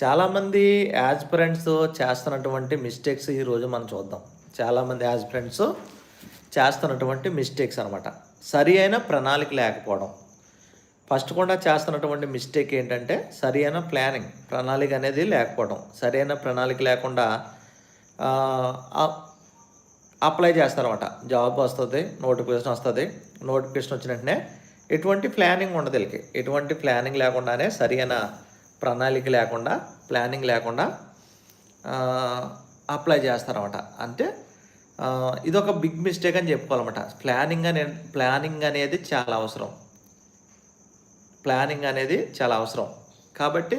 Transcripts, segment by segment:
చాలామంది as friends చేస్తున్నటువంటి mistakes ఈరోజు మనం చూద్దాం. చాలామంది యాజ్ ఫ్రెండ్స్ చేస్తున్నటువంటి మిస్టేక్స్ అనమాట సరి అయిన ప్రణాళిక లేకపోవడం. ఫస్ట్ కూడా చేస్తున్నటువంటి మిస్టేక్ ఏంటంటే సరి అయిన ప్లానింగ్ ప్రణాళిక అనేది లేకపోవడం. సరైన ప్రణాళిక లేకుండా అప్లై చేస్తారన్నమాట. జాబ్ వస్తుంది నోటిఫికేషన్ వస్తుంది. నోటిఫికేషన్ వచ్చిన వెంటనే ఎటువంటి ప్లానింగ్ ఉండదు వీళ్ళకి. ఎటువంటి ప్లానింగ్ లేకుండానే సరైన ప్రణాళిక లేకుండా ప్లానింగ్ లేకుండా అప్లై చేస్తారన్నమాట. అంటే ఇదొక బిగ్ మిస్టేక్ అని చెప్పుకోవాలన్నమాట. ప్లానింగ్ అనే ప్లానింగ్ అనేది చాలా అవసరం. ప్లానింగ్ అనేది చాలా అవసరం. కాబట్టి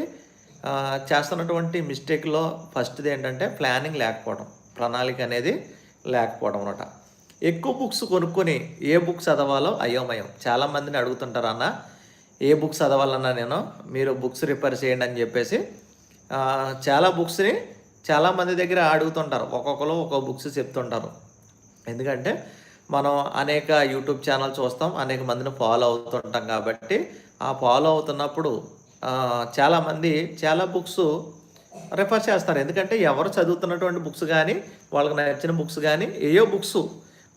చేస్తున్నటువంటి మిస్టేక్లో ఫస్ట్ది ఏంటంటే ప్లానింగ్ లేకపోవడం. ప్రణాళిక అనేది లేకపోవడం అనమాట ఎక్కువ బుక్స్ కొనుక్కొని ఏ బుక్స్ చదవాలో అయోమయం. చాలామందిని అడుగుతుంటారు అన్న ఏ బుక్స్ చదవాలన్నా నేను మీరు బుక్స్ రిపేర్ చేయండి అని చెప్పేసి చాలా బుక్స్ని చాలామంది దగ్గర అడుగుతుంటారు. ఒక్కొక్కరు ఒక్కొక్క బుక్స్ చెప్తుంటారు. ఎందుకంటే మనం అనేక యూట్యూబ్ ఛానల్ చూస్తాం అనేక మందిని ఫాలో అవుతుంటాం కాబట్టి ఆ ఫాలో అవుతున్నప్పుడు చాలామంది చాలా బుక్స్ రిఫర్ చేస్తారు. ఎందుకంటే ఎవరు చదువుతున్నటువంటి బుక్స్ కానీ వాళ్ళకి నచ్చిన బుక్స్ కానీ ఏయో బుక్స్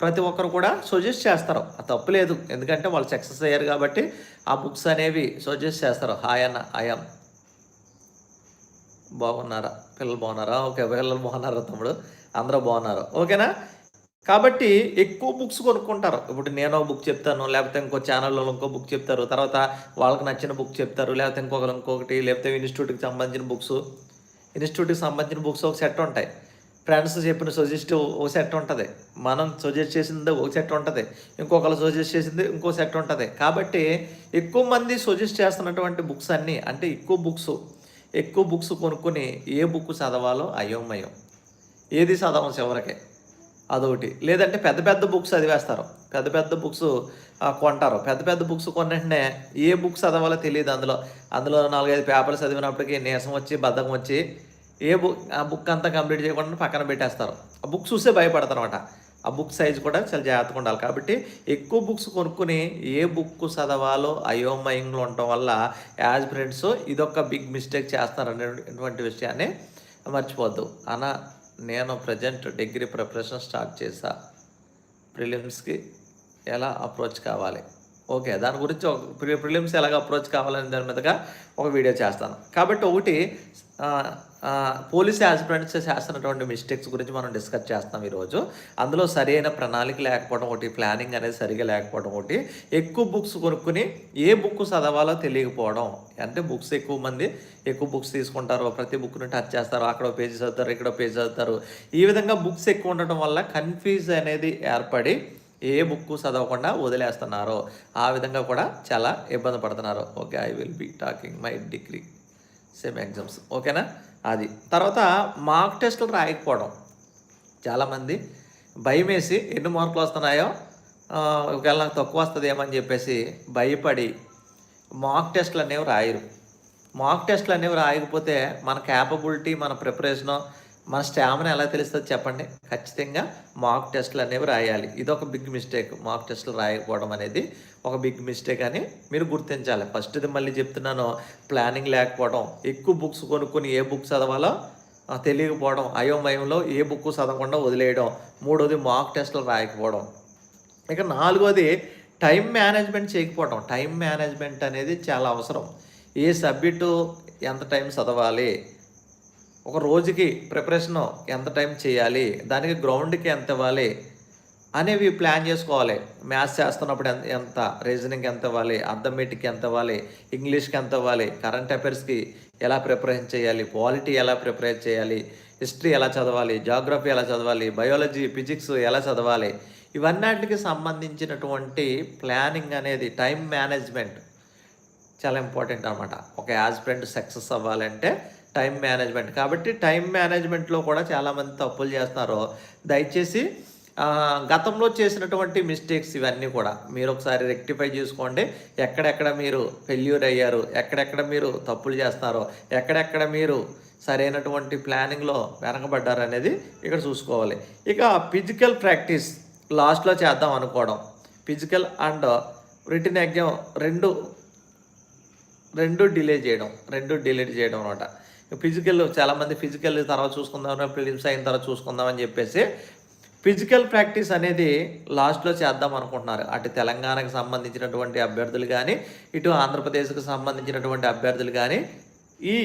ప్రతి ఒక్కరు కూడా సజెస్ట్ చేస్తారు. ఆ తప్పు లేదు. ఎందుకంటే వాళ్ళు సక్సెస్ అయ్యారు కాబట్టి ఆ బుక్స్ అనేవి సజెస్ట్ చేస్తారు. హాయ్ అన్న ఐఎమ్ బాగున్నారా? పిల్లలు బాగున్నారా? ఓకే పిల్లలు బాగున్నారా తమ్ముడు? అందరూ బాగున్నారు. ఓకేనా? కాబట్టి ఎక్కువ బుక్స్ కొనుక్కుంటారు. ఇప్పుడు నేను ఒక బుక్ చెప్తాను లేకపోతే ఇంకో ఛానల్లో ఇంకో బుక్ చెప్తారు. తర్వాత వాళ్ళకి నచ్చిన బుక్ చెప్తారు లేకపోతే ఇంకొకరు ఇంకొకటి లేకపోతే ఇన్స్టిట్యూట్కి సంబంధించిన బుక్స్ ఇన్స్టిట్యూట్కి సంబంధించిన బుక్స్ ఒక సెట్ ఉంటాయి. ఫ్రెండ్స్ చెప్పిన సజెస్ట్ ఒక సెట్ ఉంటుంది. మనం సజెస్ట్ చేసింది ఒక సెట్ ఉంటుంది. ఇంకొకరు సజెస్ట్ చేసింది ఇంకో సెట్ ఉంటుంది. కాబట్టి ఎక్కువ మంది సజెస్ట్ చేస్తున్నటువంటి బుక్స్ అన్నీ అంటే ఎక్కువ బుక్స్ ఎక్కువ బుక్స్ కొనుక్కొని ఏ బుక్ చదవాలో అయోమయం. ఏది చదవం చివరికి? అదొకటి. లేదంటే పెద్ద పెద్ద బుక్స్ చదివేస్తారు పెద్ద పెద్ద బుక్స్ కొంటారు. పెద్ద పెద్ద బుక్స్ కొన్న ఏ బుక్స్ చదవాలో తెలియదు అందులో. అందులో నాలుగైదు పేపర్లు చదివినప్పటికీ నీరసం వచ్చి బద్ధకం వచ్చి ఏ బుక్ ఆ బుక్ అంతా కంప్లీట్ చేయకుండా పక్కన పెట్టేస్తారు. ఆ బుక్ చూస్తే భయపడతారు అనమాట ఆ బుక్ సైజ్ కూడా చాలా జాగ్రత్తగా ఉండాలి. కాబట్టి ఎక్కువ బుక్స్ కొనుక్కుని ఏ బుక్ చదవాలో అయోమయంలో ఉండటం వల్ల యాజ్ ఫ్రెండ్స్ ఇదొక బిగ్ మిస్టేక్ చేస్తారనేటువంటి విషయాన్ని మర్చిపోద్దు అన్న నేను ప్రజెంట్ డిగ్రీ ప్రిపరేషన్ స్టార్ట్ చేశా ప్రిలిమ్స్కి ఎలా అప్రోచ్ కావాలి? ఓకే దాని గురించి ఒక ప్రి ప్రిలిమ్స్ ఎలాగ అప్రోచ్ కావాలనే దాని మీదగా ఒక వీడియో చేస్తాను. కాబట్టి ఒకటి పోలీస్ యాస్పిరెంట్స్ చేస్తున్నటువంటి మిస్టేక్స్ గురించి మనం డిస్కస్ చేస్తాం ఈరోజు. అందులో సరైన ప్రణాళిక లేకపోవడం ఒకటి ప్లానింగ్ అనేది సరిగా లేకపోవడం ఒకటి ఎక్కువ బుక్స్ కొనుక్కుని ఏ బుక్ చదవాలో తెలియకపోవడం. అంటే బుక్స్ ఎక్కువ మంది ఎక్కువ బుక్స్ తీసుకుంటారు ప్రతి బుక్ని టచ్ చేస్తారు అక్కడ పేజ్ చదువుతారు ఇక్కడ పేజ్ చదువుతారు. ఈ విధంగా బుక్స్ ఎక్కువ ఉండటం వల్ల కన్ఫ్యూజ్ అనేది ఏర్పడి ఏ బుక్ చదవకుండా వదిలేస్తున్నారో. ఆ విధంగా కూడా చాలా ఇబ్బంది పడుతున్నారు. Okay I will be talking my degree same exams ఓకేనా? అది. తర్వాత మార్క్ టెస్టులు రాయకపోవడం. చాలామంది భయం వేసి ఎన్ని మార్కులు వస్తున్నాయో ఒకవేళ నాకు తక్కువ వస్తుందేమని చెప్పేసి భయపడి మార్క్ టెస్ట్లు అనేవి రాయరు. మార్క్ టెస్ట్లు అనేవి రాయకపోతే మన క్యాపబిలిటీ మన ప్రిపరేషను మన స్టామినా ఎలా తెలుస్తుంది చెప్పండి? ఖచ్చితంగా మాక్ టెస్ట్లు అనేవి రాయాలి. ఇది ఒక బిగ్ మిస్టేక్ మాక్ టెస్ట్లు రాయకపోవడం అనేది ఒక బిగ్ మిస్టేక్ అని మీరు గుర్తించాలి. ఫస్ట్ది మళ్ళీ చెప్తున్నాను. ప్లానింగ్ లేకపోవడం. ఎక్కువ బుక్స్ కొనుక్కొని ఏ బుక్ చదవాలో తెలియకపోవడం. అయోమయంలో ఏ బుక్ చదవకుండా వదిలేయడం. మూడోది మాక్ టెస్ట్లు రాయకపోవడం. ఇక నాలుగోది టైం మేనేజ్మెంట్ చేయకపోవడం. టైం మేనేజ్మెంట్ అనేది చాలా అవసరం. ఏ సబ్జెక్టు ఎంత టైం చదవాలి? ఒక రోజుకి ప్రిపరేషన్ ఎంత టైం చేయాలి? దానికి గ్రౌండ్కి ఎంత ఇవ్వాలి? అనేవి ప్లాన్ చేసుకోవాలి. మ్యాథ్స్ చేస్తున్నప్పుడు ఎంత ఎంత? రీజనింగ్ ఎంత ఇవ్వాలి? అర్థమెటిక్ ఎంత ఇవ్వాలి? ఇంగ్లీష్కి ఎంత ఇవ్వాలి? కరెంట్ అఫైర్స్కి ఎలా ప్రిపరేషన్ చేయాలి? పాలిటీ ఎలా ప్రిపేర్ చేయాలి? హిస్టరీ ఎలా చదవాలి? జాగ్రఫీ ఎలా చదవాలి? బయాలజీ ఫిజిక్స్ ఎలా చదవాలి? ఇవన్నిటికి సంబంధించినటువంటి ప్లానింగ్ అనేది టైం మేనేజ్మెంట్ చాలా ఇంపార్టెంట్ అనమాట ఒక యాస్పిరెంట్ సక్సెస్ అవ్వాలంటే టైం మేనేజ్మెంట్. కాబట్టి టైం మేనేజ్మెంట్లో కూడా చాలామంది తప్పులు చేస్తున్నారు దయచేసి గతంలో చేసినటువంటి మిస్టేక్స్ ఇవన్నీ కూడా మీరు ఒకసారి రెక్టిఫై చేసుకోండి. ఎక్కడెక్కడ మీరు ఫెయిల్యూర్ అయ్యారు ఎక్కడెక్కడ మీరు తప్పులు చేస్తున్నారో ఎక్కడెక్కడ మీరు సరైనటువంటి ప్లానింగ్లో వెనకబడ్డారు అనేది ఇక్కడ చూసుకోవాలి. ఇక ఫిజికల్ ప్రాక్టీస్ లాస్ట్లో చేద్దాం అనుకోవడం. ఫిజికల్ అండ్ రిటర్న్ ఎగ్జామ్ రెండు రెండు డిలే చేయడం రెండు డిలీట్ చేయడం అనమాట. ఫిజికల్ చాలామంది ఫిజికల్ తర్వాత చూసుకుందాం ఫిలిమ్స్ అయిన తర్వాత చూసుకుందాం అని చెప్పేసి ఫిజికల్ ప్రాక్టీస్ అనేది లాస్ట్లో చేద్దాం అనుకుంటున్నారు. అటు తెలంగాణకు సంబంధించినటువంటి అభ్యర్థులు కానీ ఇటు ఆంధ్రప్రదేశ్కి సంబంధించినటువంటి అభ్యర్థులు కానీ ఈ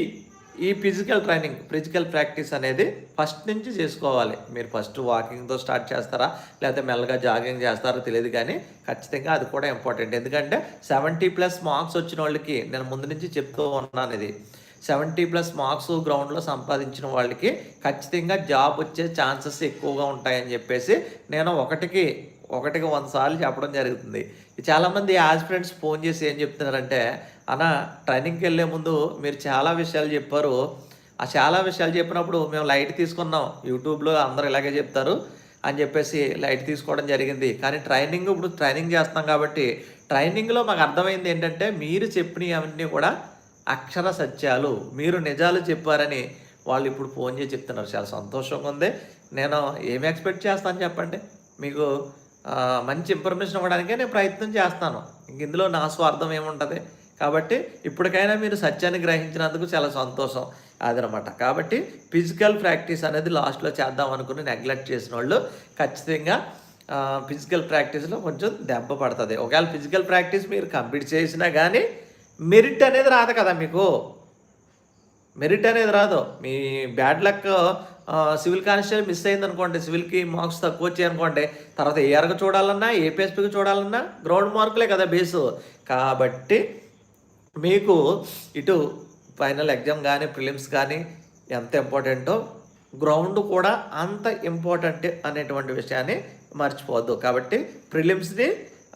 ఈ ఫిజికల్ ట్రైనింగ్ ఫిజికల్ ప్రాక్టీస్ అనేది ఫస్ట్ నుంచి చేసుకోవాలి. మీరు ఫస్ట్ వాకింగ్తో స్టార్ట్ చేస్తారా? లేకపోతే మెల్లగా జాగింగ్ చేస్తారో తెలియదు కానీ ఖచ్చితంగా అది కూడా ఇంపార్టెంట్. ఎందుకంటే సెవెంటీ ప్లస్ మార్క్స్ వచ్చిన వాళ్ళకి నేను ముందు నుంచి చెప్తూ ఉన్నాను ఇది. సెవెంటీ ప్లస్ మార్క్స్ గ్రౌండ్లో సంపాదించిన వాళ్ళకి ఖచ్చితంగా జాబ్ వచ్చే ఛాన్సెస్ ఎక్కువగా ఉంటాయని చెప్పేసి నేను ఒకటికి ఒకటికి వంద సార్లు చెప్పడం జరుగుతుంది. చాలామంది ఆస్పిరెంట్స్ ఫోన్ చేసి ఏం చెప్తున్నారంటే అన్న ట్రైనింగ్కి వెళ్ళే ముందు మీరు చాలా విషయాలు చెప్పారు. ఆ చాలా విషయాలు చెప్పినప్పుడు మేము లైట్ తీసుకున్నాం. యూట్యూబ్లో అందరూ ఇలాగే చెప్తారు అని చెప్పేసి లైట్ తీసుకోవడం జరిగింది. కానీ ట్రైనింగ్ ఇప్పుడు ట్రైనింగ్ చేస్తున్నాం కాబట్టి ట్రైనింగ్లో మాకు అర్థమైంది ఏంటంటే మీరు చెప్పినవన్నీ కూడా అక్షర సత్యాలు మీరు నిజాలు చెప్పారని వాళ్ళు ఇప్పుడు ఫోన్ చేసి చెప్తున్నారు. చాలా సంతోషంగా ఉంది. నేను ఏమి ఎక్స్పెక్ట్ చేస్తాను చెప్పండి? మీకు మంచి ఇన్ఫర్మేషన్ ఇవ్వడానికే నేను ప్రయత్నం చేస్తాను. ఇంక ఇందులో నా స్వార్థం ఏముంటుంది? కాబట్టి ఇప్పటికైనా మీరు సత్యాన్ని గ్రహించినందుకు చాలా సంతోషం అదనమాట. కాబట్టి ఫిజికల్ ప్రాక్టీస్ అనేది లాస్ట్లో చేద్దాం అనుకుని నెగ్లెక్ట్ చేసిన వాళ్ళు ఖచ్చితంగా ఫిజికల్ ప్రాక్టీస్లో కొంచెం దెబ్బ పడుతుంది. ఒకవేళ ఫిజికల్ ప్రాక్టీస్ మీరు కంప్లీట్ చేసినా కానీ మెరిట్ అనేది రాదు కదా మీకు? మెరిట్ అనేది రాదు. మీ bad luck civil constable miss అయింది అనుకోండి సివిల్కి మార్క్స్ తక్కువ వచ్చాయి అనుకోండి తర్వాత ఏఆర్కి చూడాలన్నా ఏపీఎస్పీకి చూడాలన్నా గ్రౌండ్ మార్కులే కదా బేసు కాబట్టి మీకు ఇటు ఫైనల్ ఎగ్జామ్ కానీ ప్రిలిమ్స్ కానీ ఎంత ఇంపార్టెంటో గ్రౌండ్ కూడా అంత ఇంపార్టెంట్ అనేటువంటి విషయాన్ని మర్చిపోవద్దు. కాబట్టి ప్రిలిమ్స్ని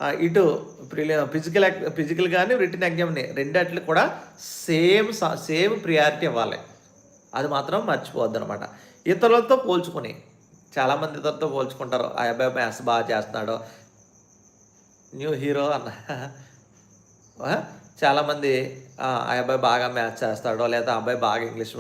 ఇటు ప్రిలి ఫిజికల్ ఫిజికల్ కానీ రిటర్న్ ఎగ్జామ్ని రెండట్లు కూడా సేమ్ సేమ్ ప్రియారిటీ ఇవ్వాలి. అది మాత్రం మర్చిపోవద్దు అనమాట ఇతరులతో పోల్చుకుని చాలామంది ఇతరులతో పోల్చుకుంటారు. ఆ అబ్బాయి మ్యాథ్స్ బాగా చేస్తున్నాడు. న్యూ హీరో అన్న. చాలామంది ఆ అబ్బాయి బాగా మ్యాథ్స్ చేస్తాడు లేదా అబ్బాయి బాగా ఇంగ్లీష్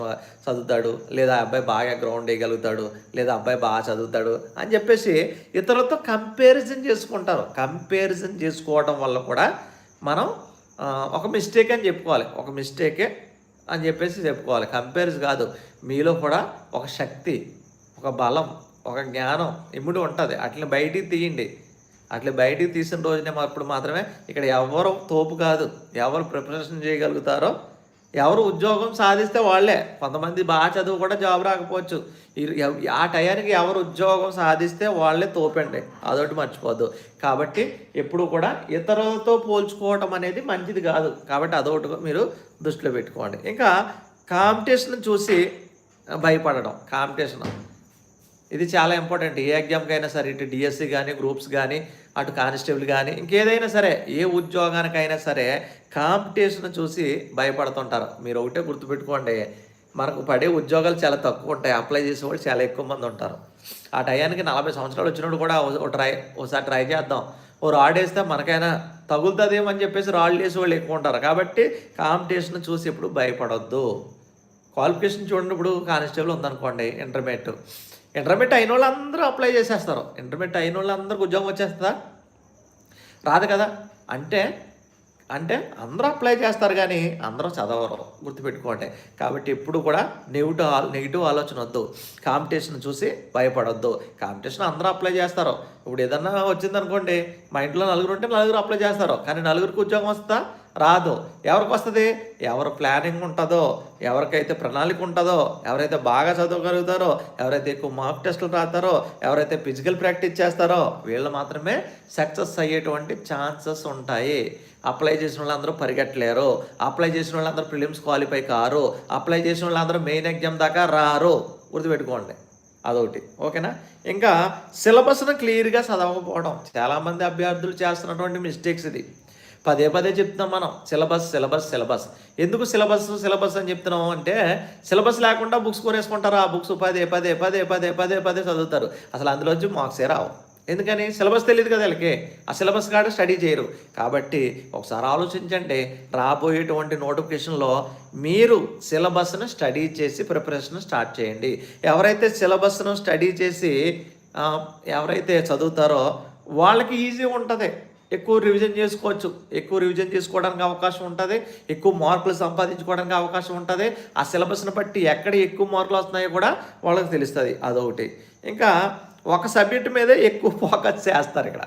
చదువుతాడు లేదా ఆ అబ్బాయి బాగా గ్రౌండ్ వేయగలుగుతాడు లేదా అబ్బాయి బాగా చదువుతాడు అని చెప్పేసి ఇతరులతో కంపారిజన్ చేసుకుంటారు. కంపారిజన్ చేసుకోవడం వల్ల కూడా మనం ఒక మిస్టేక్ అని చెప్పుకోవాలి. ఒక మిస్టేకే అని చెప్పేసి చెప్పుకోవాలి. కంపేర్స్ కాదు. మీలో కూడా ఒక శక్తి ఒక బలం ఒక జ్ఞానం ఇముడు ఉంటుంది. అట్లని బయటికి తీయండి. అట్లా బయటికి తీసిన రోజునే అప్పుడు మాత్రమే ఇక్కడ ఎవరు తోపు కాదు. ఎవరు ప్రిపరేషన్ చేయగలుగుతారో ఎవరు ఉద్యోగం సాధిస్తే వాళ్ళే. కొంతమంది బాగా చదువు కూడా జాబ్ రాకపోవచ్చు. ఆ టయానికి ఎవరు ఉద్యోగం సాధిస్తే వాళ్ళే తోపండి. అదొకటి మర్చిపోద్దు. కాబట్టి ఎప్పుడు కూడా ఇతరులతో పోల్చుకోవటం అనేది మంచిది కాదు. కాబట్టి అదొకటి మీరు దృష్టిలో పెట్టుకోండి. ఇంకా కాంపిటీషన్ చూసి భయపడడం. కాంపిటీషన్ ఇది చాలా ఇంపార్టెంట్ ఏ ఎగ్జామ్కైనా సరే ఇటు డిఎస్సి కానీ గ్రూప్స్ కానీ అటు కానిస్టేబుల్ కానీ ఇంకేదైనా సరే ఏ ఉద్యోగానికైనా సరే కాంపిటీషన్ చూసి భయపడుతుంటారు. మీరు ఒకటే గుర్తుపెట్టుకోండి మనకు పడే ఉద్యోగాలు చాలా తక్కువ ఉంటాయి. అప్లై చేసే వాళ్ళు చాలా ఎక్కువ మంది ఉంటారు. ఆ టయానికి నలభై సంవత్సరాలు వచ్చినప్పుడు కూడా ట్రై ఒకసారి ట్రై చేద్దాం. ఓ రాడేస్తే మనకైనా తగులుతుందేమని అని చెప్పేసి రాళ్ళు వేసే వాళ్ళు ఎక్కువ ఉంటారు. కాబట్టి కాంపిటీషన్ చూసి ఎప్పుడు భయపడొద్దు. క్వాలిఫికేషన్ చూడండి ఇప్పుడు కానిస్టేబుల్ ఉందనుకోండి ఇంటర్మీడియట్ ఇంటర్మీడియట్ అయిన వాళ్ళు అందరూ అప్లై చేసేస్తారు. ఇంటర్మీడియట్ అయిన వాళ్ళు అందరికి ఉద్యోగం వచ్చేస్తుందా? రాదు కదా? అంటే అంటే అందరూ అప్లై చేస్తారు కానీ అందరూ చదవరు గుర్తుపెట్టుకోండి. కాబట్టి ఎప్పుడు కూడా నెగిటివ్ ఆ- నెగిటివ్ ఆలోచన వద్దు. కాంపిటీషన్ చూసి భయపడొద్దు. కాంపిటీషన్ అందరూ అప్లై చేస్తారు. ఇప్పుడు ఏదన్నా వచ్చిందనుకోండి మా ఇంట్లో నలుగురు ఉంటే నలుగురు అప్లై చేస్తారు. కానీ నలుగురికి ఉద్యోగం వస్తుందా రాదు. ఎవరికి వస్తుంది? ఎవరు ప్లానింగ్ ఉంటుందో ఎవరికైతే ప్రణాళిక ఉంటుందో ఎవరైతే బాగా చదవగలుగుతారో ఎవరైతే ఎక్కువ మార్క్ టెస్టులు రాస్తారో ఎవరైతే ఫిజికల్ ప్రాక్టీస్ చేస్తారో వీళ్ళు మాత్రమే సక్సెస్ అయ్యేటువంటి ఛాన్సెస్ ఉంటాయి. అప్లై చేసిన వాళ్ళందరూ పరిగెట్టలేరు. అప్లై చేసిన వాళ్ళందరూ ప్రిలిమ్స్ క్వాలిఫై కారు. అప్లై చేసిన వాళ్ళందరూ మెయిన్ ఎగ్జామ్ దాకా రారు. గుర్తుపెట్టుకోండి. అదొకటి. ఓకేనా? ఇంకా సిలబస్ను క్లియర్గా చదవకపోవడం. చాలామంది అభ్యర్థులు చేస్తున్నటువంటి మిస్టేక్స్ ఇది. పదే పదే చెప్తున్నాం మనం. Syllabus syllabus syllabus. ఎందుకు సిలబస్ సిలబస్ అని చెప్తున్నాం అంటే సిలబస్ లేకుండా బుక్స్ కొనేసుకుంటారు. ఆ బుక్స్ పదే పదే పదే పదే పదే పదే చదువుతారు. అసలు అందులోంచి మార్క్సే రావు. ఎందుకని సిలబస్ తెలియదు కదా వీళ్ళకి. ఆ సిలబస్ కాడ స్టడీ చేయరు. కాబట్టి ఒకసారి ఆలోచించండి. రాబోయేటువంటి నోటిఫికేషన్లో మీరు సిలబస్ను స్టడీ చేసి ప్రిపరేషన్ స్టార్ట్ చేయండి. ఎవరైతే సిలబస్ను స్టడీ చేసి ఎవరైతే చదువుతారో వాళ్ళకి ఈజీ ఉంటుంది. ఎక్కువ రివిజన్ చేసుకోవచ్చు. ఎక్కువ రివిజన్ చేసుకోవడానికి అవకాశం ఉంటుంది. ఎక్కువ మార్కులు సంపాదించుకోవడానికి అవకాశం ఉంటుంది. ఆ సిలబస్ని బట్టి ఎక్కడ ఎక్కువ మార్కులు వస్తున్నాయో కూడా వాళ్ళకి తెలుస్తుంది. అదొకటి. ఇంకా ఒక సబ్జెక్ట్ మీదే ఎక్కువ ఫోకస్ చేస్తారు ఇక్కడ.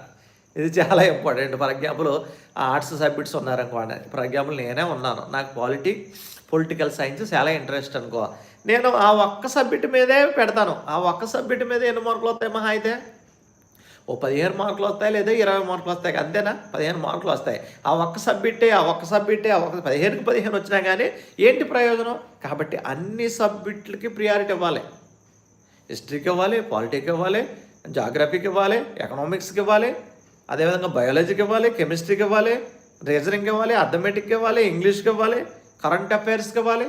ఇది చాలా important for example arts subjects ఉన్నారనుకోండి. ఫర్ ఎగ్జాంపుల్ నేనే ఉన్నాను. నాకు పాలిటీ పొలిటికల్ సైన్స్ చాలా ఇంట్రెస్ట్ అనుకో. నేను ఆ ఒక్క సబ్జెక్ట్ మీదే పెడతాను. ఆ ఒక్క సబ్జెక్ట్ మీద ఎన్ని మార్కులు వస్తాయి మహా అయితే ఓ పదిహేను మార్కులు వస్తాయి? లేదా ఇరవై మార్కులు వస్తాయి? అంతేనా? పదిహేను మార్కులు వస్తాయి. ఆ ఒక్క సబ్జెక్టే ఆ ఒక్క సబ్జెక్టే ఆ ఒక్క పదిహేనుకి పదిహేను వచ్చినా కానీ ఏంటి ప్రయోజనం? కాబట్టి అన్ని సబ్జెక్టులకి ప్రియారిటీ ఇవ్వాలి. హిస్టరీకి ఇవ్వాలి పాలిటీకి ఇవ్వాలి జాగ్రఫీకి ఇవ్వాలి ఎకనామిక్స్కి ఇవ్వాలి అదేవిధంగా బయాలజీకి ఇవ్వాలి కెమిస్ట్రీకి ఇవ్వాలి రీజనింగ్ ఇవ్వాలి అథమెటిక్కి ఇవ్వాలి ఇంగ్లీష్కి ఇవ్వాలి కరెంట్ అఫైర్స్కి ఇవ్వాలి.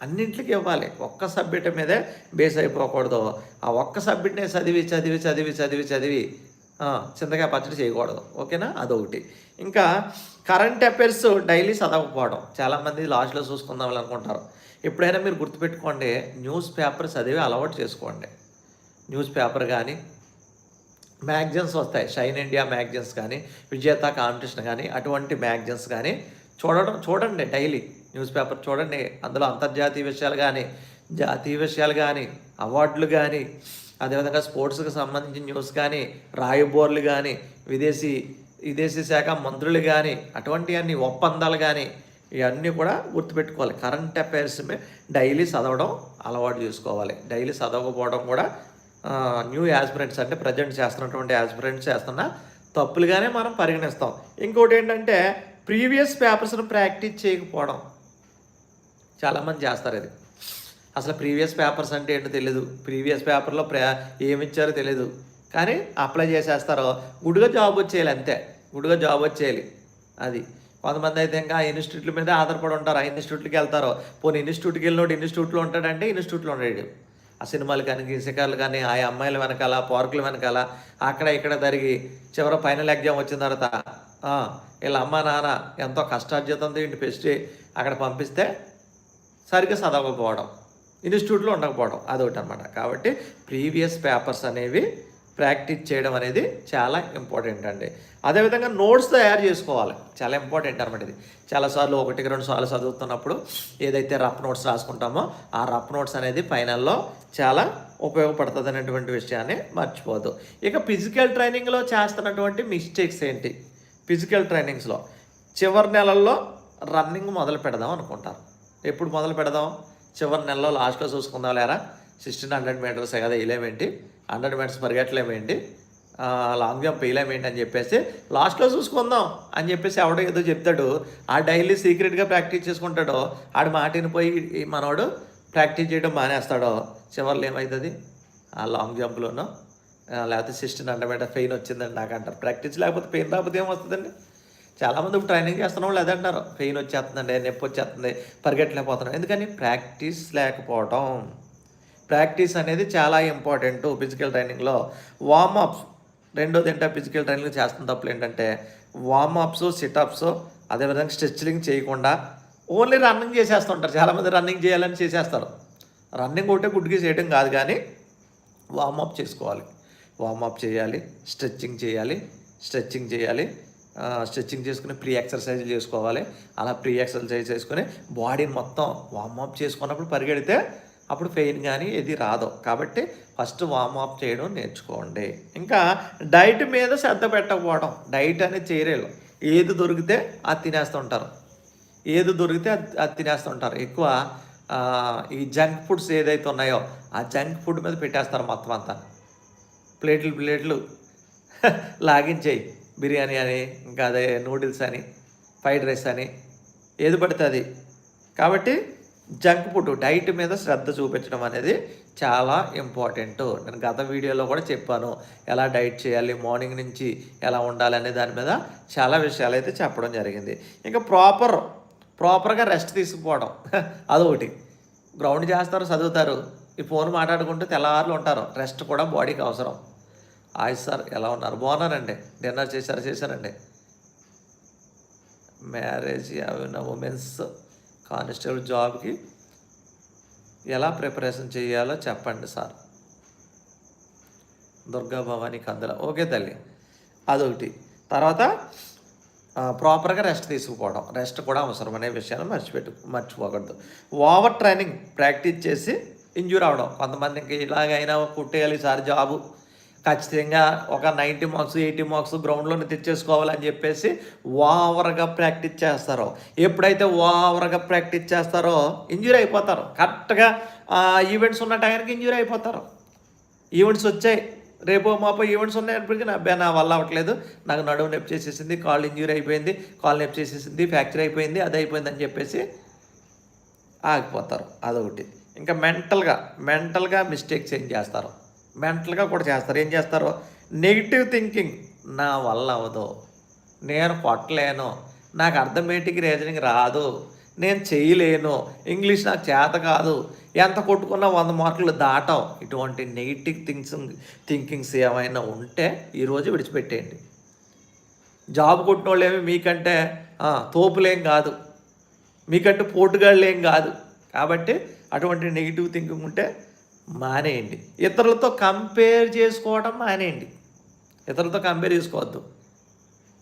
అన్నింటికి ఇవ్వాలి. ఒక్క సబ్జెక్ట్ మీదే బేస్ అయిపోకూడదు. ఆ ఒక్క సబ్జెక్ట్నే చదివి చదివి చదివి చదివి చదివి ఆ, చింతకాయ పచ్చడి చేయకూడదు. ఓకేనా? అదొకటి. ఇంకా కరెంట్ అఫైర్స్ డైలీ చదవకపోవడం. చాలామంది లాస్ట్లో చూసుకుందాం అనుకుంటారు. ఎప్పుడైనా మీరు గుర్తుపెట్టుకోండి న్యూస్ పేపర్ చదివి అలవాటు చేసుకోండి. న్యూస్ పేపర్ కానీ మ్యాగజైన్స్ వస్తాయి. షైన్ ఇండియా మ్యాగజైన్స్ కానీ విజేత కాంపిటీషన్ కానీ అటువంటి మ్యాగజైన్స్ కానీ చూడడం చూడండి డైలీ. న్యూస్ పేపర్ చూడండి. అందులో అంతర్జాతీయ విషయాలు కానీ జాతీయ విషయాలు కానీ అవార్డులు కానీ అదేవిధంగా స్పోర్ట్స్కి సంబంధించిన న్యూస్ కానీ రాయబోర్లు కానీ విదేశీ విదేశీ శాఖ మంత్రులు కానీ అటువంటివన్నీ ఒప్పందాలు కానీ ఇవన్నీ కూడా గుర్తుపెట్టుకోవాలి. కరెంట్ అఫైర్స్ డైలీ చదవడం అలవాటు చేసుకోవాలి. డైలీ చదవకపోవడం కూడా న్యూ యాస్పిరెంట్స్ అంటే ప్రజెంట్ చేస్తున్నటువంటి యాస్పిరెంట్స్ చేస్తున్న తప్పులుగానే మనం పరిగణిస్తాం. ఇంకోటి ఏంటంటే ప్రీవియస్ పేపర్స్ను ప్రాక్టీస్ చేయకపోవడం. చాలామంది చేస్తారు ఇది. అసలు ప్రీవియస్ పేపర్స్ అంటే ఏంటో తెలియదు ప్రీవియస్ పేపర్లో ప్రా ఏమి ఇచ్చారో తెలియదు కానీ అప్లై చేసేస్తారు. గుడిగా జాబ్ వచ్చేయాలి అంతే. గుడిగా జాబ్ వచ్చేయాలి. అది. కొంతమంది అయితే ఇంకా ఇన్స్టిట్యూట్ల మీద ఆధారపడి ఉంటారు. ఆ ఇన్స్టిట్యూట్కి వెళ్తారు. పోనీ ఇన్స్టిట్యూట్కి వెళ్ళినోడు ఇన్స్టిట్యూట్లో ఉంటాడంటే ఇన్స్టిట్యూట్లో ఉండేడు. ఆ సినిమాలు కానీ శిఖర్లు కానీ ఆ అమ్మాయిల వెనకాల పార్కుల వెనకాల అక్కడ ఇక్కడ జరిగి చివరి ఫైనల్ ఎగ్జామ్ వచ్చిన తర్వాత వీళ్ళ అమ్మ నాన్న ఎంతో కష్టార్జితంతో ఇంటి పెస్టి అక్కడ పంపిస్తే సరిగ్గా చదవకపోవడం. ఇన్స్టిట్యూట్లో ఉండకపోవడం. అదొకటి అనమాట కాబట్టి ప్రీవియస్ పేపర్స్ అనేవి ప్రాక్టీస్ చేయడం అనేది చాలా ఇంపార్టెంట్ అండి. అదేవిధంగా నోట్స్ తయారు చేసుకోవాలి. చాలా ఇంపార్టెంట్ అనమాట ఇది. చాలాసార్లు ఒకటికి రెండు సార్లు చదువుతున్నప్పుడు ఏదైతే రఫ్ నోట్స్ రాసుకుంటామో ఆ రఫ్ నోట్స్ అనేది ఫైనల్లో చాలా ఉపయోగపడుతుంది అనేటువంటి విషయాన్ని మర్చిపోదు ఇక ఫిజికల్ ట్రైనింగ్లో చేస్తున్నటువంటి మిస్టేక్స్ ఏంటి? ఫిజికల్ ట్రైనింగ్స్లో చివరి నెలల్లో రన్నింగ్ మొదలు పెడదాం అనుకుంటారు. ఎప్పుడు మొదలు పెడదాం? చివరి నెలలో లాస్ట్లో చూసుకుందాం లేరా? సిక్స్టీన్ హండ్రెడ్ మీటర్స్ కదా వేయలేమేంటి హండ్రెడ్ మీటర్స్ పరిగెట్టలేమేంటి లాంగ్ జంప్ వేయలేమేంటి అని చెప్పేసి లాస్ట్లో చూసుకుందాం అని చెప్పేసి ఎవడో ఏదో చెప్తాడు. ఆ డైలీ సీక్రెట్గా ప్రాక్టీస్ చేసుకుంటాడో. ఆడు మాటిని పోయి మనవాడు ప్రాక్టీస్ చేయడం మానేస్తాడో. చివర్లో ఏమవుతుంది ఆ లాంగ్ జంప్లోనో లేకపోతే సిక్స్టీన్ హండ్రెడ్ మీటర్ పెయిన్ వచ్చిందండి నాకు అంటారు. ప్రాక్టీస్ లేకపోతే పెయిన్ రాకపోతే ఏమొస్తుందండి? చాలామంది ఇప్పుడు ట్రైనింగ్ చేస్తున్న వాళ్ళు అదే అంటారు. పెయిన్ వచ్చేస్తుందండి నొప్పి వచ్చేస్తుంది పరిగెట్టలేకపోతున్నాం. ఎందుకని? ప్రాక్టీస్ లేకపోవటం. ప్రాక్టీస్ అనేది చాలా ఇంపార్టెంట్ ఫిజికల్ ట్రైనింగ్లో. వార్మప్స్ రెండోది ఏంటంటే ఫిజికల్ ట్రైనింగ్ చేస్తున్న తప్పులు ఏంటంటే వార్మప్స్ సిటప్స్ అదేవిధంగా స్ట్రెచ్లింగ్ చేయకుండా ఓన్లీ రన్నింగ్ చేసేస్తుంటారు. చాలామంది రన్నింగ్ చేయాలని చేసేస్తారు. రన్నింగ్ ఒకటే గుడ్డుకి చేయడం కాదు కానీ వార్మప్ చేసుకోవాలి. వార్మప్ చేయాలి స్ట్రెచ్చింగ్ చేయాలి స్ట్రెచ్చింగ్ చేయాలి స్ట్రెచ్చింగ్ చేసుకుని ప్రీ ఎక్సర్సైజ్ చేసుకోవాలి. అలా ప్రీ ఎక్సర్సైజ్ చేసుకుని బాడీని మొత్తం వార్మప్ చేసుకున్నప్పుడు పరిగెడితే అప్పుడు పెయిన్ కానీ ఏది రాదు. కాబట్టి ఫస్ట్ వార్మప్ చేయడం నేర్చుకోండి. ఇంకా డైట్ మీద శ్రద్ధ పెట్టకపోవడం. డైట్ అనేది చేయలేరు ఏది దొరికితే అది తినేస్తుంటారు. ఏది దొరికితే అది అది తినేస్తుంటారు. ఎక్కువ ఈ జంక్ ఫుడ్స్ ఏదైతే ఉన్నాయో ఆ జంక్ ఫుడ్ మీద పెట్టేస్తారు మొత్తం అంతా. ప్లేట్లు ప్లేట్లు. లాగించేయి బిర్యానీ అని ఇంకా అదే నూడిల్స్ అని ఫ్రైడ్ రైస్ అని. ఏది పడితే అది. కాబట్టి జంక్ ఫుడ్ డైట్ మీద శ్రద్ధ చూపించడం అనేది చాలా ఇంపార్టెంట్. నేను గత వీడియోలో కూడా చెప్పాను ఎలా డైట్ చేయాలి మార్నింగ్ నుంచి ఎలా ఉండాలి అనే దాని మీద చాలా విషయాలు అయితే చెప్పడం జరిగింది. ఇంకా ప్రాపర్ ప్రాపర్గా రెస్ట్ తీసుకుపోవడం అదొకటి. గ్రౌండ్ చేస్తారు చదువుతారు. ఈ ఫోన్ మాట్లాడుకుంటూ తెల్లవారులు ఉంటారు రెస్ట్ కూడా బాడీకి అవసరం. ఆయ్ సార్ ఎలా ఉన్నారు? బాగున్నారండి? డిన్నర్ చేశారు? చేశారండి? Marriage women's. కానిస్టేబుల్ జాబ్కి ఎలా ప్రిపరేషన్ చేయాలో చెప్పండి సార్. దుర్గా భవానీ కందుల. ఓకే తల్లి. అదొకటి. తర్వాత ప్రాపర్గా రెస్ట్ తీసుకుపోవడం. రెస్ట్ కూడా అవసరం అనే విషయాన్ని మర్చిపెట్టు మర్చిపోకూడదు. ఓవర్ ట్రైనింగ్ ప్రాక్టీస్ చేసి ఇంజూర్ అవడం కొంతమందికి ఇలాగైనా కుట్టేయాలి సార్ జాబు. ఖచ్చితంగా ఒక నైంటీ మార్క్స్ ఎయిటీ మార్క్స్ గ్రౌండ్లోనే తెచ్చేసుకోవాలని చెప్పేసి ఓవర్గా ప్రాక్టీస్ చేస్తారో. ఎప్పుడైతే ఓవర్గా ప్రాక్టీస్ చేస్తారో ఇంజూర్ అయిపోతారు. కరెక్ట్గా ఈవెంట్స్ ఉన్న టైంకి ఇంజూర్ అయిపోతారు. ఈవెంట్స్ వచ్చాయి. రేపు మాపో ఈవెంట్స్ ఉన్నాయన్నప్పటికీ నా అబ్బాయి నా వల్ల అవ్వట్లేదు. నాకు నడుము నొప్పి చేసేసింది కాళ్ళు ఇంజ్యూరీ అయిపోయింది కాళ్ళు నొప్పి చేసేసింది ఫ్రాక్చర్ అయిపోయింది అది అయిపోయింది అని చెప్పేసి ఆగిపోతారు. అదొకటి. ఇంకా మెంటల్గా మెంటల్గా మిస్టేక్స్ ఏం చేస్తారు. మెంటల్గా కూడా చేస్తారు. ఏం చేస్తారు? నెగిటివ్ థింకింగ్ నా వల్ల అవ్వదు. నేను కొట్టలేను. నాకు అర్థమేటిక్ రీజనింగ్ రాదు. నేను చేయలేను. ఇంగ్లీష్ నాకు చేత కాదు. ఎంత కొట్టుకున్నా వంద మార్కులు దాటం ఇటువంటి నెగిటివ్ థింగ్స్ థింకింగ్స్ ఏమైనా ఉంటే ఈరోజు విడిచిపెట్టేయండి. జాబ్ కొట్టిన వాళ్ళు ఏమి మీకంటే తోపులేం కాదు. మీకంటే పోటుగాళ్ళేం కాదు. కాబట్టి అటువంటి నెగిటివ్ థింకింగ్ ఉంటే మానేయండి. ఇతరులతో కంపేర్ చేసుకోవడం మానేయండి. ఇతరులతో కంపేర్ చేసుకోవద్దు.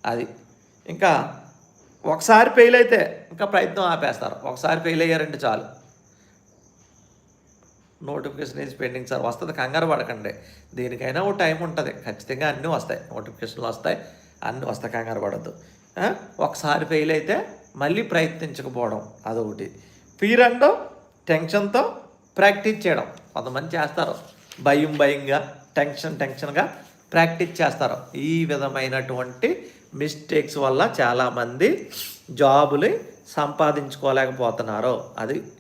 అది. ఇంకా ఒకసారి ఫెయిల్ అయితే ఇంకా ప్రయత్నం ఆపేస్తారు. ఒకసారి ఫెయిల్ అయ్యారంటే చాలు. నోటిఫికేషన్ ఈజ్ పెండింగ్ సార్ వస్తుంది కంగారు పడకండి. దేనికైనా ఓ టైం ఉంటుంది. ఖచ్చితంగా అన్నీ వస్తాయి. నోటిఫికేషన్లు వస్తాయి. అన్నీ వస్తాయి కంగారు పడద్దు. ఒకసారి ఫెయిల్ అయితే మళ్ళీ ప్రయత్నించకపోవడం అదొకటి. ఫీర్ అండ్ టెన్షన్తో ప్రాక్టీస్ చేయడం. కొంతమంది చేస్తారు. భయం భయంగా టెన్షన్ టెన్షన్గా ప్రాక్టీస్ చేస్తారు. ఈ విధమైనటువంటి మిస్టేక్స్ వల్ల చాలామంది జాబులు సంపాదించుకోలేకపోతున్నారు. అది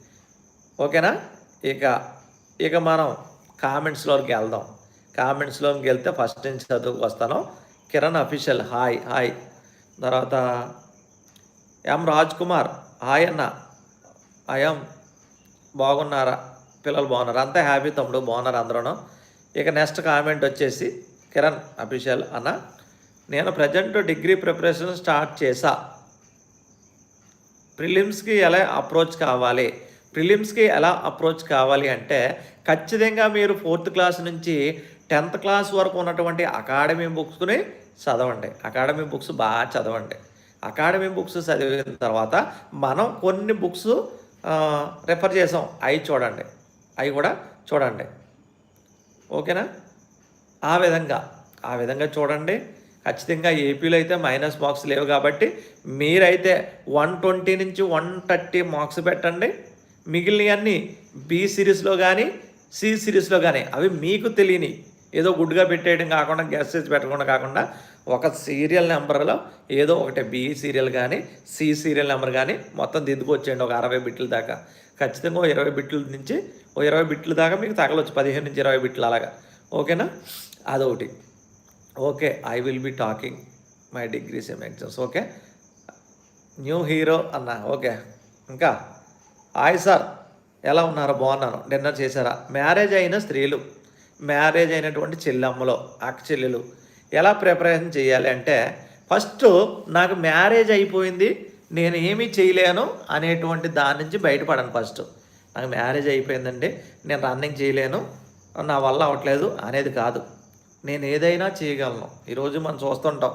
ఓకేనా? ఇక ఇక మనం కామెంట్స్లోకి వెళ్దాం. కామెంట్స్లోకి వెళ్తే ఫస్ట్ నుంచి చదువుకు వస్తాను. కిరణ్ అఫీషియల్ హాయ్ హాయ్ తర్వాత ఎం రాజ్ కుమార్ హాయ్ అన్న. అయం బాగున్నారా? పిల్లలు బాగున్నారు. అంతా హ్యాపీ తమ్ముడు బాగున్నారు అందరూ ఇక నెక్స్ట్ కామెంట్ వచ్చేసి కిరణ్ అఫీషియల్ అన్న నేను ప్రజెంట్ డిగ్రీ ప్రిపరేషన్ స్టార్ట్ చేశా. ప్రిలిమ్స్కి ఎలా అప్రోచ్ కావాలి? ప్రిలిమ్స్కి ఎలా అప్రోచ్ కావాలి అంటే ఖచ్చితంగా మీరు ఫోర్త్ క్లాస్ నుంచి టెన్త్ క్లాస్ వరకు ఉన్నటువంటి అకాడమీ బుక్స్ని చదవండి. అకాడమీ బుక్స్ బాగా చదవండి. అకాడమీ బుక్స్ చదివిన తర్వాత మనం కొన్ని బుక్స్ రెఫర్ చేసాం అవి చూడండి. అవి కూడా చూడండి. ఓకేనా? ఆ విధంగా ఆ విధంగా చూడండి. ఖచ్చితంగా ఏపీలో అయితే మైనస్ మార్క్స్ లేవు కాబట్టి మీరైతే వన్ ట్వంటీ నుంచి వన్ థర్టీ మార్క్స్ పెట్టండి. మిగిలినవన్నీ బి సిరీస్లో కానీ సి సిరీస్లో కానీ అవి మీకు తెలియని ఏదో గుడ్గా పెట్టేయడం కాకుండా గ్యాస్ చేసి పెట్టకుండా కాకుండా ఒక సీరియల్ నెంబర్లో ఏదో ఒకటి బి సీరియల్ కానీ సి సీరియల్ నెంబర్ కానీ మొత్తం దిద్దుకొచ్చేయండి ఒక అరవై బిట్ల దాకా. ఖచ్చితంగా ఇరవై బిట్ల నుంచి ఓ ఇరవై బిట్ల దాకా మీకు తగలొచ్చు పదిహేను నుంచి ఇరవై బిట్లు అలాగా. ఓకేనా? అదొకటి. Okay I will be talking my degree sem exams. Okay? New hero అన్న ఓకే. ఇంకా? Hi sir. ఎలా ఉన్నారు? బాగున్నాను. డిన్నర్ చేశారా? మ్యారేజ్ అయిన స్త్రీలు మ్యారేజ్ అయినటువంటి చెల్లెమ్మలు అక్క చెల్లెలు ఎలా ప్రిపరేషన్ చేయాలి అంటే ఫస్ట్ నాకు మ్యారేజ్ అయిపోయింది నేను ఏమీ చేయలేను అనేటువంటి దాని నుంచి బయటపడను ఫస్ట్. నాకు మ్యారేజ్ అయిపోయిందండి నేను రన్నింగ్ చేయలేను నా వల్ల అవ్వట్లేదు అనేది కాదు. నేను ఏదైనా చేయగలను. ఈరోజు మనం చూస్తుంటాం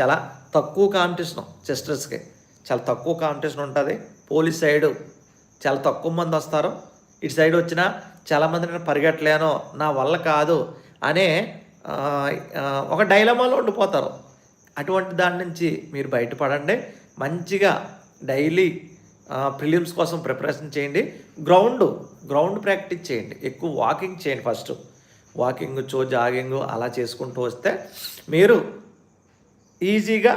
చాలా తక్కువ కాంపిటీషన్ సిస్టర్స్కి. చాలా తక్కువ కాంపిటీషన్ ఉంటుంది పోలీస్ సైడు చాలా తక్కువ మంది వస్తారు. ఇటు సైడ్ వచ్చినా చాలామంది నేను పరిగెట్టలేను నా వల్ల కాదు అనే ఒక డైలమాలో ఉండిపోతారు. అటువంటి దాని నుంచి మీరు బయటపడండి. మంచిగా డైలీ ప్రిలిమ్స్ కోసం ప్రిపరేషన్ చేయండి. గ్రౌండ్ గ్రౌండ్ ప్రాక్టీస్ చేయండి. ఎక్కువ వాకింగ్ చేయండి ఫస్ట్. వాకింగ్ చో జాగింగ్ అలా చేసుకుంటూ వస్తే మీరు ఈజీగా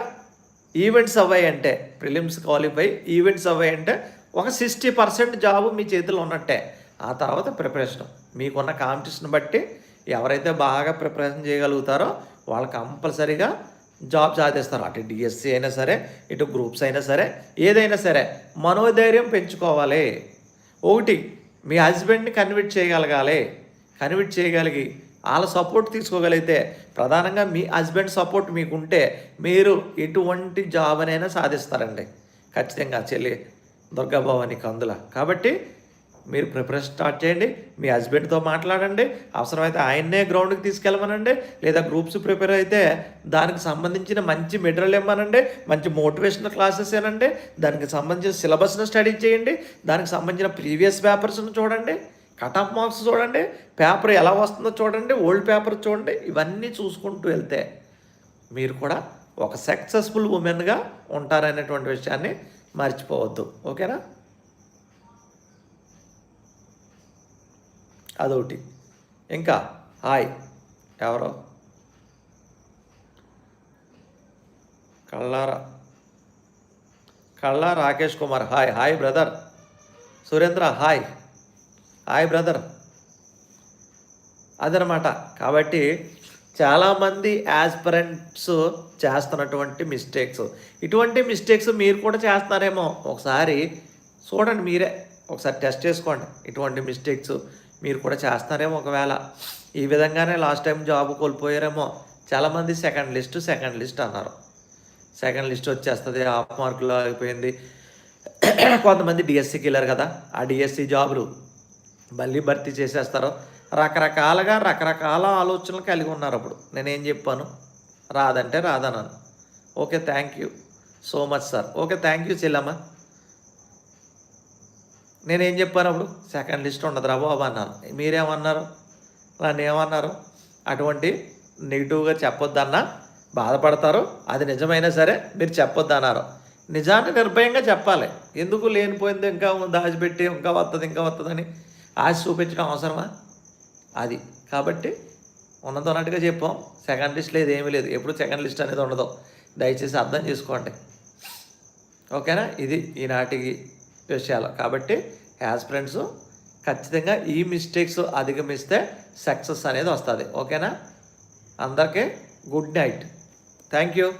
ఈవెంట్స్ అవ్వాయంటే ప్రిలిమ్స్ క్వాలిఫై ఈవెంట్స్ అవ్వాయంటే ఒక సిక్స్టీ పర్సెంట్ జాబ్ మీ చేతిలో ఉన్నట్టే. ఆ తర్వాత ప్రిపరేషన్. మీకున్న కాంపిటీషన్ బట్టి ఎవరైతే బాగా ప్రిపరేషన్ చేయగలుగుతారో వాళ్ళు కంపల్సరీగా జాబ్ సాధిస్తారు. అటు డిఎస్సి అయినా సరే ఇటు గ్రూప్స్ అయినా సరే ఏదైనా సరే మనోధైర్యం పెంచుకోవాలి. ఒకటి మీ హస్బెండ్ని కన్విట్ చేయగలగాలి. కన్విట్ చేయగలిగి వాళ్ళ సపోర్ట్ తీసుకోగలిగితే ప్రధానంగా మీ హస్బెండ్ సపోర్ట్ మీకు ఉంటే మీరు ఎటువంటి జాబ్ అనైనా సాధిస్తారండి. ఖచ్చితంగా చెల్లి దుర్గాభవాని కందుల. కాబట్టి మీరు ప్రిపరేషన్ స్టార్ట్ చేయండి మీ హస్బెండ్తో మాట్లాడండి అవసరమైతే ఆయన్నే గ్రౌండ్కి తీసుకెళ్ళమనండి లేదా గ్రూప్స్ ప్రిపేర్ అయితే దానికి సంబంధించిన మంచి మెటీరియల్ ఇవ్వమనండి మంచి మోటివేషనల్ క్లాసెస్ ఏనండి దానికి సంబంధించిన సిలబస్ను స్టడీ చేయండి దానికి సంబంధించిన ప్రీవియస్ పేపర్స్ను చూడండి కట్ ఆఫ్ మార్క్స్ చూడండి పేపర్ ఎలా వస్తుందో చూడండి ఓల్డ్ పేపర్ చూడండి ఇవన్నీ చూసుకుంటూ వెళ్తే మీరు కూడా ఒక సక్సెస్ఫుల్ ఉమెన్గా ఉంటారనేటువంటి విషయాన్ని మర్చిపోవద్దు. ఓకేనా? అదొకటి. ఇంకా హాయ్. ఎవరో? కళ్ళారా? కళ్ళా Rakesh Kumar. Hi hi brother. Surendra hi. Hi brother. అదనమాట. కాబట్టి చాలామంది యాస్పరెంట్స్ చేస్తున్నటువంటి మిస్టేక్స్. ఇటువంటి మిస్టేక్స్ మీరు కూడా చేస్తున్నారేమో ఒకసారి చూడండి మీరే. ఒకసారి టెస్ట్ చేసుకోండి. ఇటువంటి మిస్టేక్స్ మీరు కూడా చేస్తారేమో ఒకవేళ. ఈ విధంగానే లాస్ట్ టైం జాబ్ కోల్పోయారేమో. చాలామంది సెకండ్ లిస్ట్ సెకండ్ లిస్ట్ అన్నారు. సెకండ్ లిస్ట్ వచ్చేస్తుంది హాఫ్ మార్కులో అయిపోయింది. కొంతమంది డిఎస్సికి వెళ్ళారు కదా ఆ డిఎస్సి జాబులు మళ్ళీ భర్తీ చేసేస్తారు. రకరకాలుగా రకరకాల ఆలోచనలు కలిగి ఉన్నారు అప్పుడు. నేనేం చెప్పాను? రాదంటే రాదన్నాను. Okay thank you so much sir okay thank you చెల్లమ్మ. నేనేం చెప్పాను అప్పుడు? సెకండ్ లిస్ట్ ఉండదురా బాబు అన్నాను మీరేమన్నారు? నన్ను ఏమన్నారు? అటువంటి నెగిటివ్గా చెప్పొద్దన్నా బాధపడతారు. అది నిజమైనా సరే మీరు చెప్పొద్దు అన్నారు నిజాన్ని నిర్భయంగా చెప్పాలి. ఎందుకు లేనిపోయింది ఇంకా దాచిపెట్టి ఇంకా వస్తుంది ఇంకా వస్తుందని ఆశ చూపించడం అవసరమా? అది. కాబట్టి ఉన్నంత ఉన్నట్టుగా చెప్పాం. సెకండ్ లిస్ట్ లేదు ఏమీ లేదు. ఎప్పుడు సెకండ్ లిస్ట్ అనేది ఉండదు. దయచేసి అర్థం చేసుకోండి. ఓకేనా? ఇది ఈనాటికి విషయాలు. కాబట్టి యాజ్ ఫ్రెండ్స్ ఖచ్చితంగా ఈ మిస్టేక్స్ అధిగమిస్తే సక్సెస్ అనేది వస్తుంది. ఓకేనా? అందరికీ గుడ్ నైట్. Thank you.